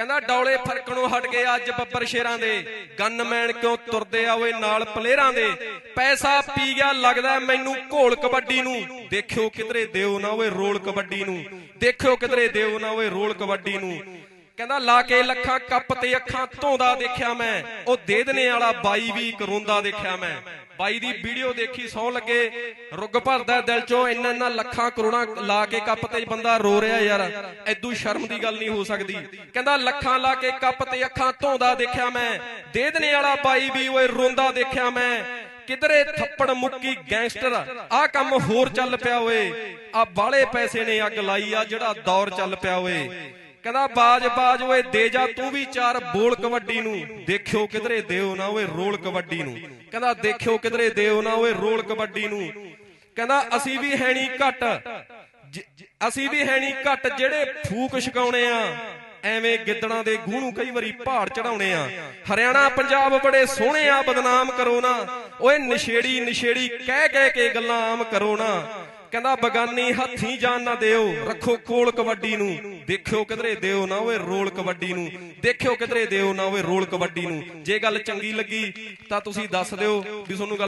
ਕਹਿੰਦਾ ਡੌਲੇ ਫਰਕਣੋਂ ਹਟ ਗਏ ਅੱਜ ਬੱਬਰ ਸ਼ੇਰਾਂ ਦੇ। ਗਨਮੈਨ ਕਿਉਂ ਤੁਰਦੇ ਆ ਓਏ ਨਾਲ ਪਲੇਅਰਾਂ ਦੇ? ਪੈਸਾ ਪੀ ਗਿਆ, ਲੱਗਦਾ ਮੈਨੂੰ ਘੋਲ ਕਬੱਡੀ ਨੂੰ। ਦੇਖਿਓ ਕਿਧਰੇ ਦਿਓ ਨਾ ਓਏ ਰੋਲ ਕਬੱਡੀ ਨੂੰ। ਦੇਖਿਓ ਕਿਧਰੇ ਦਿਓ ਨਾ ਓਏ ਰੋਲ ਕਬੱਡੀ ਨੂੰ। ਕਹਿੰਦਾ, ਲਾ ਕੇ ਲੱਖਾਂ ਕੱਪ ਤੇ ਅੱਖਾਂ ਧੋਂਦਾ ਦੇਖਿਆ ਮੈਂ। ਉਹ ਦੇ ਵਾਲਾ ਬਾਈ ਵੀ ਇੱਕ ਰੋਂਦਾ ਦੇਖਿਆ ਮੈਂ। ਬਾਈ ਦੀ ਵੀਡੀਓ ਦੇਖੀ ਸੌ ਲੱਗੇ। ਰੁੱਗ ਭਰਦਾ ਦਿਲ ਚੋਂ, ਇੰਨਾ ਇੰਨਾ ਲੱਖਾਂ ਕਰੋੜਾਂ ਲਾ ਕੇ ਕੱਪ ਤੇ ਬੰਦਾ ਰੋ ਰਿਹਾ ਯਾਰ। ਐਦੂ ਸ਼ਰਮ ਦੀ ਗੱਲ ਨਹੀਂ ਹੋ ਸਕਦੀ। ਕਹਿੰਦਾ, ਲੱਖਾਂ ਲਾ ਕੇ ਕੱਪ ਤੇ ਅੱਖਾਂ ਧੋਂਦਾ ਦੇਖਿਆ ਮੈਂ। ਦੇ ਦਨੇ ਵਾਲਾ ਬਾਈ ਵੀ ਓਏ ਰੋਂਦਾ ਦੇਖਿਆ ਮੈਂ। ਕਿਧਰੇ ਥੱਪੜ ਮੁੱਕੀ ਗੈਂਗਸਟਰ ਆ ਕੰਮ ਹੋਰ ਚੱਲ ਪਿਆ ਓਏ। ਆ ਬਾਲੇ ਪੈਸੇ ਨੇ ਅੱਗ ਲਾਈ ਆ ਜਿਹੜਾ ਦੌਰ ਚੱਲ ਪਿਆ ਓਏ। ਕਹਿੰਦਾ, ਬਾਜ ਬਾਜ ਓਏ, ਦੇ ਜਾ ਤੂੰ ਵੀ ਚਾਰ ਬੋਲ ਕਬੱਡੀ ਨੂੰ। ਦੇਖਿਓ ਕਿਧਰੇ ਦਿਓ ਨਾ ਓਏ ਰੋਲ ਕਬੱਡੀ ਨੂੰ। ਕਹਿੰਦਾ, ਦੇਖਿਓ ਕਿਧਰੇ ਦਿਓ ਨਾ ਓਏ ਰੋਲ ਕਬੱਡੀ ਨੂੰ। ਕਹਿੰਦਾ, ਅਸੀਂ ਵੀ ਹੈਣੀ ਘਟ। ਅਸੀਂ ਵੀ ਹੈਣੀ ਘਟ ਜਿਹੜੇ ਫੂਕ ਛਕਾਉਣੇ ਆ। ਐਵੇਂ ਗਿੱਦੜਾਂ ਦੇ ਗੂਹ ਨੂੰ ਕਈ ਵਾਰੀ ਪਹਾੜ ਚੜਾਉਣੇ ਆ। ਹਰਿਆਣਾ, ਪੰਜਾਬ ਬੜੇ ਸੋਹਣੇ ਆ, ਬਦਨਾਮ ਕਰੋ ਨਾ। ਓਏ ਨਸ਼ੇੜੀ ਨਸ਼ੇੜੀ ਕਹਿ ਕਹਿ ਕੇ ਗੱਲਾਂ ਆਮ ਕਰੋ ਨਾ। ਕਹਿੰਦਾ, ਬਗਾਨੀ ਹੱਥੀ ਜਾਨ ਨਾ ਦਿਓ, ਰੱਖੋ ਕੋਲ ਕਬੱਡੀ ਨੂੰ। ਦੇਖਿਓ ਕਿਧਰੇ ਦਿਓ ਨਾ ਓਏ ਰੋਲ ਕਬੱਡੀ ਨੂੰ, ਦੇਖਿਓ ਕਿਧਰੇ ਦਿਓ ਨਾ ਓਏ ਰੋਲ ਕਬੱਡੀ ਨੂੰ। ਜੇ ਗੱਲ ਚੰਗੀ ਲੱਗੀ ਤਾਂ ਤੁਸੀਂ ਦੱਸ ਦਿਓ ਵੀ ਤੁਹਾਨੂੰ ਗੱਲ